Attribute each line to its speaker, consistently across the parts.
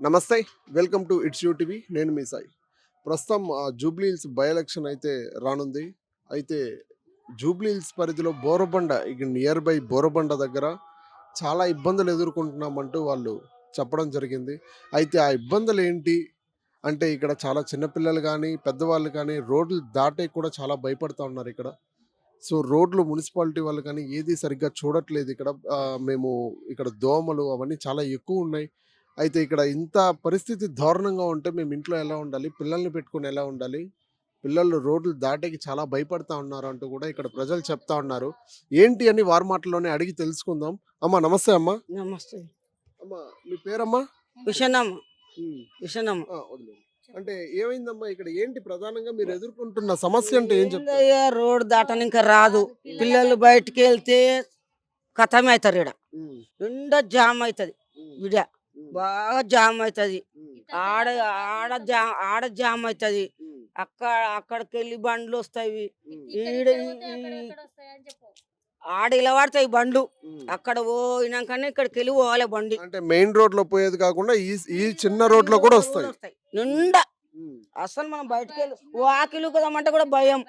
Speaker 1: నమస్తే welcome to it's you TV. నేను మీ సాయి. ప్రస్తుతం ఆ, జూబ్లీ బై ఎలక్షన్ అయితే రానుంది. అయితే జూబ్లీ హిల్స్ పరిధిలో బోరబండ ఇక నియర్ బై బోరబండ దగ్గర చాలా ఇబ్బందులు ఎదుర్కొంటున్నామంటూ వాళ్ళు చెప్పడం జరిగింది. అయితే ఆ ఇబ్బందులు ఏంటి? అంటే ఇక్కడ చాలా చిన్నపిల్లలు కానీ పెద్దవాళ్ళు కానీ రోడ్లు దాటే కూడా చాలా భయపడుతూ ఉన్నారు ఇక్కడ. సో రోడ్లు మున్సిపాలిటీ వాళ్ళు కానీ ఏది సరిగ్గా చూడట్లేదు ఇక్కడ. మేము ఇక్కడ దోమలు అవన్నీ చాలా ఎక్కువ ఉన్నాయి. అయితే ఇక్కడ ఇంత పరిస్థితి దారుణంగా ఉంటే మేము ఇంట్లో ఎలా ఉండాలి? పిల్లల్ని పెట్టుకుని ఎలా ఉండాలి? పిల్లలు రోడ్లు దాటేకి చాలా భయపడతా ఉన్నారు అంటూ కూడా ఇక్కడ ప్రజలు చెప్తా ఉన్నారు. ఏంటి అని వారి మాటల్లోనే అడిగి తెలుసుకుందాం. అమ్మా నమస్తే అమ్మా.
Speaker 2: నమస్తే.
Speaker 1: అమ్మా మీ పేరమ్మా?
Speaker 2: విషనమ్మ.
Speaker 1: ఉమ్,
Speaker 2: విషనమ్మ.
Speaker 1: ఆ. అంటే ఏమైందమ్మా ఇక్కడ? ఏంటి ప్రధానంగా మీరు ఎదుర్కొంటున్న సమస్య అంటే ఏం చెప్తారు?
Speaker 2: ఏందయ్యా, రోడ్ దాటని ఇంకా రాదు. పిల్లలు బయటికి వెళ్తే కథమే అవుతారు ఇక్కడ
Speaker 1: ఉమ్,
Speaker 2: నిండా జామ్ అవుతుంది.
Speaker 1: ఉమ్,
Speaker 2: విడ బాగా జామ్ అవుతుంది ఆడ ఆడ జామ్ ఆడ జామ్ అవుతుంది అక్కడ అక్కడికి వెళ్ళి బండ్లు వస్తాయి ఈడ ఆడ ఇలా పడతాయి బండ్లు. అక్కడ పోయినాకనే ఇక్కడికి వెళ్ళి పోవాలి బండి.
Speaker 1: అంటే మెయిన్ రోడ్లో పోయేది కాకుండా ఈ ఈ చిన్న రోడ్లో కూడా వస్తాయి.
Speaker 2: నిండా. అసలు మనం బయటికి వెళ్ళి వాకిలు కదమంటే కూడా భయం.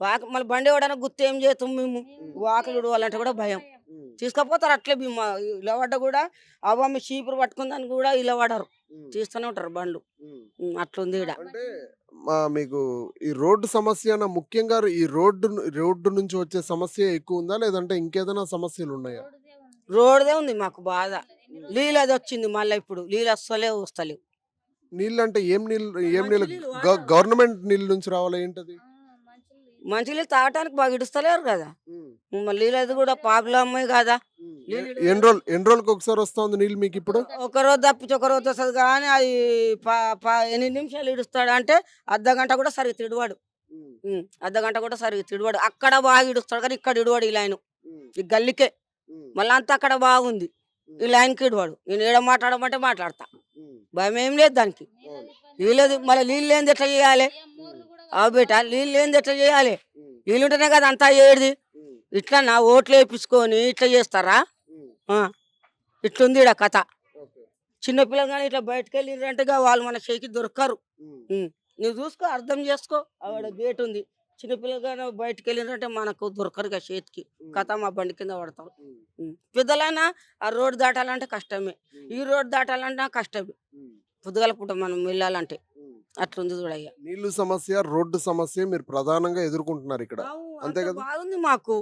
Speaker 2: వాకి మళ్ళీ బండి ఇవ్వడానికి గుర్తు ఏం చేస్తాం మేము? వాకిలు ఇవ్వాలంటే కూడా భయం. తీసుకపోతారు. అట్లే మేము ఇలా పడ్డ కూడా అవ్వ మీ చీపురు పట్టుకుందని కూడా ఇలా పడరు. తీస్తూనే ఉంటారు బండ్లు. అట్లుంది
Speaker 1: అంటే మా మీకు ఈ రోడ్డు సమస్య ముఖ్యంగా ఈ రోడ్డు రోడ్డు నుంచి వచ్చే సమస్య ఎక్కువ ఉందా? లేదంటే ఇంకేదైనా సమస్యలు ఉన్నాయా?
Speaker 2: రోడ్దే ఉంది మాకు బాధ. నీళ్ళు అది వచ్చింది మళ్ళీ ఇప్పుడు. నీళ్ళు వస్తలే వస్తలేవు.
Speaker 1: నీళ్ళు అంటే ఏం నీళ్ళు ఏం నీళ్ళు. గవర్నమెంట్ నీళ్ళ నుంచి రావాలా ఏంటది?
Speaker 2: మంచి నీళ్ళు తాగటానికి బాగా ఇడుస్తలేరు కదా. మళ్ళీ నీళ్ళది కూడా ప్రాబ్లమ్ కదా.
Speaker 1: ఎన్ని రోజులు ఎన్ని రోజులకు ఒకసారి వస్తుంది నీళ్ళు మీకు ఇప్పుడు?
Speaker 2: ఒక రోజు తప్పించి ఒక రోజు వస్తుంది కానీ అది ప- ప- ఎన్ని నిమిషాలు ఇడుస్తాడు అంటే అర్ధ గంట కూడా సరిగ్గా తిడువాడు. అర్ధ గంట కూడా సరిగ్గా తిడువాడు. అక్కడ బాగా ఇడుస్తాడు కానీ ఇక్కడ ఇడువాడు ఈ లైన్. ఈ గల్లికే. మళ్ళీ అంతా అక్కడ బాగుంది. ఈ లైన్కి ఇడువాడు. నేను ఏడ మాట్లాడమంటే మాట్లాడతా. భయం ఏం లేదు దానికి. నీళ్ళది మళ్ళీ నీళ్ళు లేనిది ఎట్లా చేయాలి? అవు బేట నీళ్ళు లేనిది ఎట్లా చేయాలి? నీళ్ళు ఉంటేనే కదా అంతా
Speaker 1: ఉమ్,
Speaker 2: ఇట్లా నా ఓట్లు వేపించుకొని ఇట్లా చేస్తారా? ఆ, ఇట్లుంది ఈడ కథ. చిన్నపిల్లలు కానీ ఇట్లా బయటకు వెళ్ళిరంటగా వాళ్ళు మన చేయికి దొరకరు. నువ్వు చూసుకో అర్థం చేసుకో. ఆవిడ గేట్ ఉంది. చిన్నపిల్లలు కానీ బయటకు వెళ్ళిరంటే మనకు దొరకరు ఇక చేతికి కథ మా బండి కింద పడతాం. పెద్దలైనా ఆ రోడ్ దాటాలంటే కష్టమే. ఈ రోడ్ దాటాలంటే కష్టమే. పొద్దుగల పూట మనం వెళ్ళాలంటే. అట్లుంది చూడయ్యా
Speaker 1: నీళ్ళు సమస్య రోడ్డు సమస్య మీరు ప్రధానంగా ఎదుర్కొంటున్నారు ఇక్కడ. అంతే కదా?
Speaker 2: బాగుంది మాకు.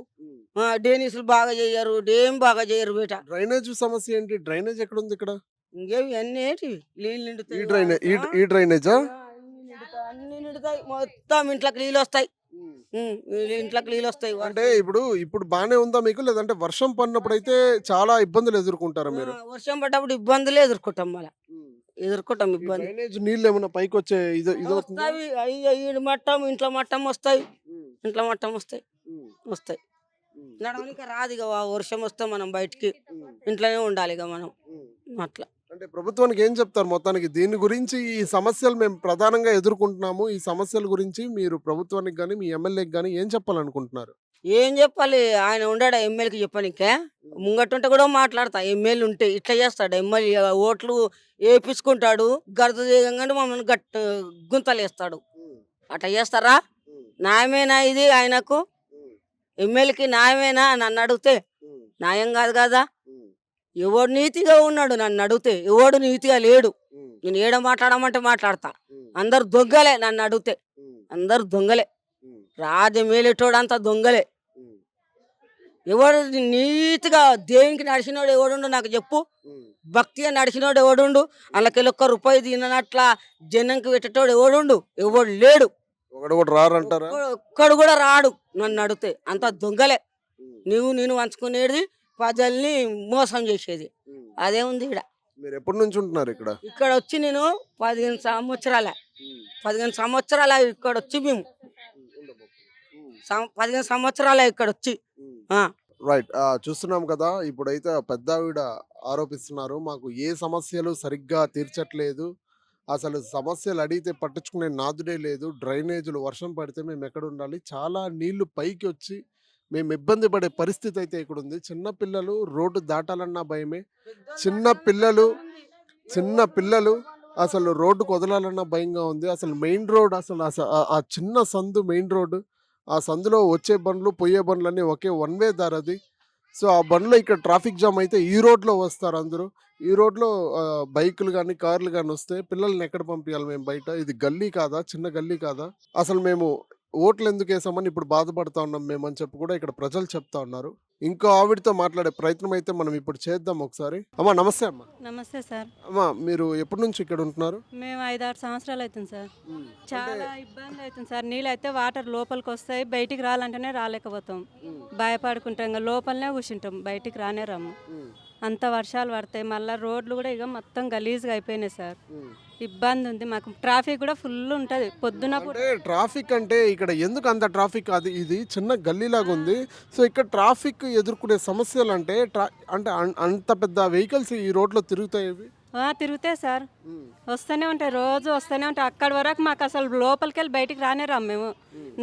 Speaker 2: డేనిసులు బాగా చేయరు డేం బాగా చేయరు బేట.
Speaker 1: డ్రైనేజ్ సమస్య ఏంటి? డ్రైనేజ్ ఎక్కడ ఉంది ఇక్కడ?
Speaker 2: ఇంకేవి అన్ని ఏంటివి నీళ్ళు నిండుతాయి
Speaker 1: డ్రైనేజ్ ఈ
Speaker 2: ఆ,
Speaker 1: ఈ డ్రైనేజా?
Speaker 2: అన్ని నిండుతాయి మొత్తం ఇంట్లోకి నీళ్ళు వస్తాయి. ఇంట్లోకి నీళ్ళు వస్తాయి
Speaker 1: అంటే ఇప్పుడు ఇప్పుడు బానే ఉందా మీకు? లేదంటే వర్షం పడినప్పుడు అయితే చాలా ఇబ్బందులు ఎదుర్కొంటారా మీరు?
Speaker 2: వర్షం పడ్డప్పుడు ఇబ్బందులే ఎదుర్కొంటాం మళ్ళీ. ఎదుర్కొంటాం ఇబ్బంది.
Speaker 1: డ్రైనేజ్ నీళ్ళు ఏమైనా పైకి వచ్చే ఇది ఇది అవుతుందా?
Speaker 2: వస్తాయి. అయ్యో ఈడు మట్టం ఇంట్లో మట్టం వస్తాయి.
Speaker 1: ఉమ్,
Speaker 2: ఇంట్లో మట్టం వస్తాయి.
Speaker 1: ఉమ్,
Speaker 2: వస్తాయి.
Speaker 1: ఉమ్,
Speaker 2: నడవనిక రాదు ఇక వా- వర్షం వస్తే మనం బయటికి
Speaker 1: ఉమ్,
Speaker 2: ఇంట్లోనే ఉండాలి ఇక మనం.
Speaker 1: ఉమ్.
Speaker 2: అట్లా.
Speaker 1: అంటే ప్రభుత్వానికి ఏం చెప్తారు మొత్తానికి? దీని గురించి ఈ సమస్యలు మేము ప్రధానంగా ఎదుర్కొంటున్నాము. ఈ సమస్యల గురించి మీరు ప్రభుత్వానికి కానీ మీ ఎమ్మెల్యేకి కానీ ఏం చెప్పాలనుకుంటున్నారు?
Speaker 2: ఏం చెప్పాలి? ఆయన ఉండడా ఎమ్మెల్యేకి చెప్పనికే? ముంగటుంటే కూడా మాట్లాడతా. ఎమ్మెల్యే ఉంటే ఇట్లా చేస్తాడు. ఎమ్మెల్యే ఓట్లు వేపించుకుంటాడు గరద చేయగానే మమ్మల్ని గట్ గుంతలు వేస్తాడు
Speaker 1: ఉమ్,
Speaker 2: అట్లా చేస్తారా? న్యాయమేనా ఇది ఆయనకు? ఎమ్మెల్యేకి న్యాయమేనా నన్ను అడిగితే న్యాయం కాదు కదా? ఎవడు నీతిగా ఉన్నాడు నన్ను అడిగితే ఎవడు నీతిగా లేడు. నేను ఏడ మాట్లాడమంటే మాట్లాడతా. అందరు దొంగలే నన్ను అడిగితే. అందరు దొంగలే.
Speaker 1: ఉమ్,
Speaker 2: రాజమేలేటోడు అంతా దొంగలే ఎవడు నీతిగా దేవునికి నడిచినోడు ఎవడుండు నాకు చెప్పు. భక్తిగా నడిచినోడు ఎవడుండు? అందులోకి ఒక్క రూపాయి తిననట్ల జనంకి పెట్టేటోడు ఎవడుండు? ఎవడు లేడు. ఒక్కడు కూడా రాడు. నన్ను అడిగితే అంత దొంగలే. నువ్వు నేను వంచుకునేది ప్రజల్ని మోసం చేసేది. అదే ఉంది ఇక్కడ
Speaker 1: మీరు ఎప్పటి నుంచి ఉంటున్నారు ఇక్కడ?
Speaker 2: ఇక్కడ వచ్చి నేను పదిహేను సంవత్సరాల. పదిహేను సంవత్సరాల ఇక్కడ వచ్చి మేము. పదిహేను సంవత్సరాల ఇక్కడ వచ్చి.
Speaker 1: రైట్. చూస్తున్నాం కదా ఇప్పుడైతే పెద్ద ఆవిడ ఆరోపిస్తున్నారు. మాకు ఏ సమస్యలు సరిగ్గా తీర్చట్లేదు. అసలు సమస్యలు అడిగితే పట్టించుకునే నాదుడే లేదు. డ్రైనేజీలు వర్షం పడితే మేము ఎక్కడ ఉండాలి? చాలా నీళ్ళు పైకి వచ్చి మేము ఇబ్బంది పడే పరిస్థితి అయితే ఇక్కడ ఉంది చిన్న పిల్లలు రోడ్డు దాటాలన్నా భయమే. చిన్న పిల్లలు చిన్న పిల్లలు అసలు రోడ్డుకు వదలాలన్న భయంగా ఉంది. అసలు మెయిన్ రోడ్ అసలు అస- ఆ- ఆ చిన్న సందు మెయిన్ రోడ్డు ఆ సందులో వచ్చే బండ్లు పోయే బండ్లు అన్నీ ఒకే వన్ వే దారి అది. సో ఆ బండ్లో ఇక్కడ ట్రాఫిక్ జామ్ అయితే ఈ రోడ్లో వస్తారు అందరూ. ఈ రోడ్లో బైకులు కానీ కార్లు కానీ వస్తే పిల్లల్ని ఎక్కడ పంపించాలి మేము బయట? ఇది గల్లీ కాదా? చిన్న గల్లీ కాదా? అసలు మేము ఓట్లు ఎందుకు వేసామని ఇప్పుడు బాధపడతా ఉన్నాం మేము అని చెప్పి కూడా ఇక్కడ ప్రజలు చెప్తా ఉన్నారు. ఇంకో ఆవిడతో మాట్లాడే ప్రయత్నం అయితే మనం ఇప్పుడు చేద్దాం ఒకసారి. అమ్మా నమస్తే అమ్మా.
Speaker 3: నమస్తే సార్.
Speaker 1: అమ్మా మీరు ఎప్పటి నుంచి ఇక్కడ ఉంటున్నారు?
Speaker 3: మేము ఐదారు సంవత్సరాలు అవుతుంది సార్. చాలా ఇబ్బంది అవుతుంది సార్. నీళ్ళు అయితే వాటర్ లోపలికి వస్తాయి బయటికి రాలంటేనే రాలేకపోతాం. భయపడుకుంటాం ఇంకా లోపలనే కూర్చుంటాం బయటికి రానే రాము. అంత వర్షాలు పడతాయి. మళ్ళీ రోడ్లు కూడా ఇక మొత్తం గలీజ్గా అయిపోయినాయి సార్. ఇబ్బంది ఉంది మాకు. ట్రాఫిక్ కూడా ఫుల్ ఉంటుంది. పొద్దున
Speaker 1: అంటే ట్రాఫిక్ అంటే ఇక్కడ ఎందుకు అంత ట్రాఫిక్ అది ఇది చిన్న గల్లీలాగా ఉంది. సో ఇక్కడ ట్రాఫిక్ ఎదుర్కొనే సమస్యలు అంటే ట్రా- అంటే అంత పెద్ద వెహికల్స్ ఈ రోడ్లో తిరుగుతాయి
Speaker 3: తిరుగుతాయి సార్. వస్తూనే ఉంటాయి రోజు వస్తూనే ఉంటాయి. అక్కడి వరకు మాకు అసలు లోపలికి వెళ్ళి బయటికి రానే రాము మేము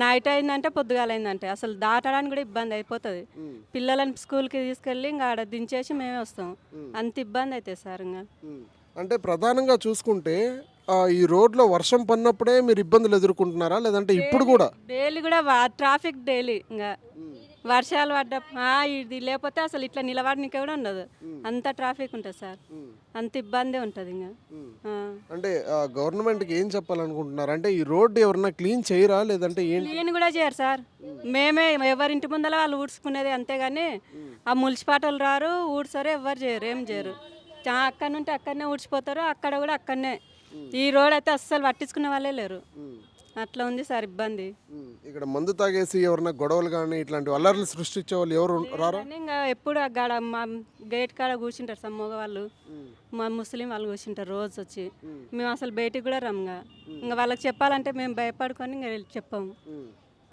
Speaker 3: నైట్ అయిందంటే పొద్దుగాలైందంటే. అసలు దాటడానికి కూడా ఇబ్బంది అయిపోతుంది. పిల్లలని స్కూల్కి తీసుకెళ్ళి ఇంకా ఆడ దించేసి మేమే వస్తాం. అంత ఇబ్బంది అవుతుంది సార్ ఇంకా.
Speaker 1: అంటే ప్రధానంగా చూసుకుంటే ఈ రోడ్లో వర్షం పడినప్పుడే మీరు ఇబ్బందులు ఎదుర్కొంటున్నారా? లేదంటే ఇప్పుడు కూడా?
Speaker 3: డైలీ కూడా ట్రాఫిక్ డైలీ ఇంకా. వర్షాలు పడ్డ ఇది లేకపోతే అసలు ఇట్లా నిలబడడానికి కూడా ఉండదు. అంత ట్రాఫిక్ ఉంటుంది సార్. అంత ఇబ్బంది ఉంటుంది ఇంకా.
Speaker 1: అంటే గవర్నమెంట్కి ఏం చెప్పాలనుకుంటున్నారు? అంటే ఈ రోడ్డు ఎవరన్నా క్లీన్ చేయరా? లేదంటే ఏంటి?
Speaker 3: క్లీన్ కూడా చేయరు సార్. మేమే ఎవరింటి ముందర వాళ్ళు ఊడ్చుకునేది అంతేగాని ఆ మున్సిపాలిటీలు రారు ఊడ్చారు ఎవరు చేయరు ఏం చేయరు. అక్కడ నుండి అక్కడనే ఊడ్చిపోతారు అక్కడ కూడా అక్కడనే. ఈ రోడ్ అయితే అస్సలు పట్టించుకునే వాళ్ళే లేరు. అట్లా ఉంది సార్ ఇబ్బంది.
Speaker 1: ఇక్కడ మందు తాగేసి ఎవరన్నా గొడవలు కానీ ఇట్లాంటి అల్లర్లు సృష్టించే వాళ్ళు ఎవరు రారా?
Speaker 3: ఇంకా ఎప్పుడు అక్కడ మా గేట్ కాడ కూర్చుంటారు సార్ మగవాళ్ళు. మా ముస్లిం వాళ్ళు కూర్చుంటారు రోజు వచ్చి. మేము అసలు బయటికి కూడా రాముగా ఇంకా. వాళ్ళకి చెప్పాలంటే మేము భయపడుకొని ఇంకా చెప్పాము.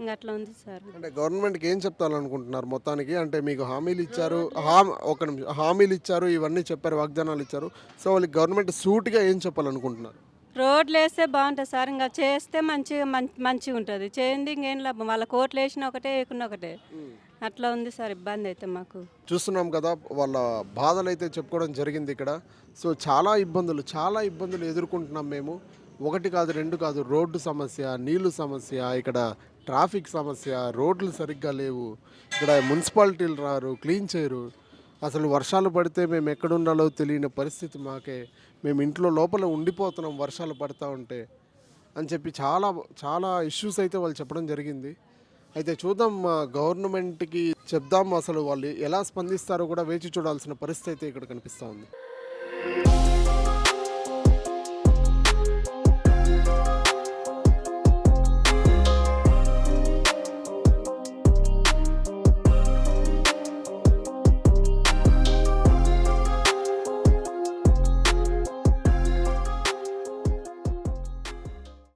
Speaker 3: ఇంకా అట్లా ఉంది సార్.
Speaker 1: అంటే గవర్నమెంట్కి ఏం చెప్తాలనుకుంటున్నారు మొత్తానికి? అంటే మీకు హామీలు ఇచ్చారు ఒక నిమిషం హామీలు ఇచ్చారు ఇవన్నీ చెప్పారు వాగ్దానాలు ఇచ్చారు. సో వాళ్ళకి గవర్నమెంట్ సూట్గా ఏం చెప్పాలనుకుంటున్నారు?
Speaker 3: రోడ్లు వేస్తే బాగుంటుంది సార్. ఇంకా చేస్తే మంచిగా మంచిగా ఉంటుంది చేయండి ఇంకేం లాభం వాళ్ళ కోట్లు వేసిన ఒకటే వేయకుండా ఒకటే. అట్లా ఉంది సార్ ఇబ్బంది అయితే మాకు.
Speaker 1: చూస్తున్నాం కదా వాళ్ళ బాధలు అయితే చెప్పుకోవడం జరిగింది ఇక్కడ. సో చాలా ఇబ్బందులు చాలా ఇబ్బందులు ఎదుర్కొంటున్నాం మేము. ఒకటి కాదు రెండు కాదు రోడ్డు సమస్య నీళ్ళు సమస్య ఇక్కడ ట్రాఫిక్ సమస్య రోడ్లు సరిగ్గా లేవు. ఇక్కడ మున్సిపాలిటీలు రారు క్లీన్ చేయరు. అసలు వర్షాలు పడితే మేము ఎక్కడ ఉండాలో తెలియని పరిస్థితి మాకే. మేము ఇంట్లో లోపల ఉండిపోతున్నాం వర్షాలు పడతా ఉంటే అని చెప్పి చాలా చాలా ఇష్యూస్ అయితే వాళ్ళు చెప్పడం జరిగింది. అయితే చూద్దాం మా గవర్నమెంట్కి చెప్దాం అసలు వాళ్ళు ఎలా స్పందిస్తారో కూడా వేచి చూడాల్సిన పరిస్థితి అయితే ఇక్కడ కనిపిస్తూ ఉంది.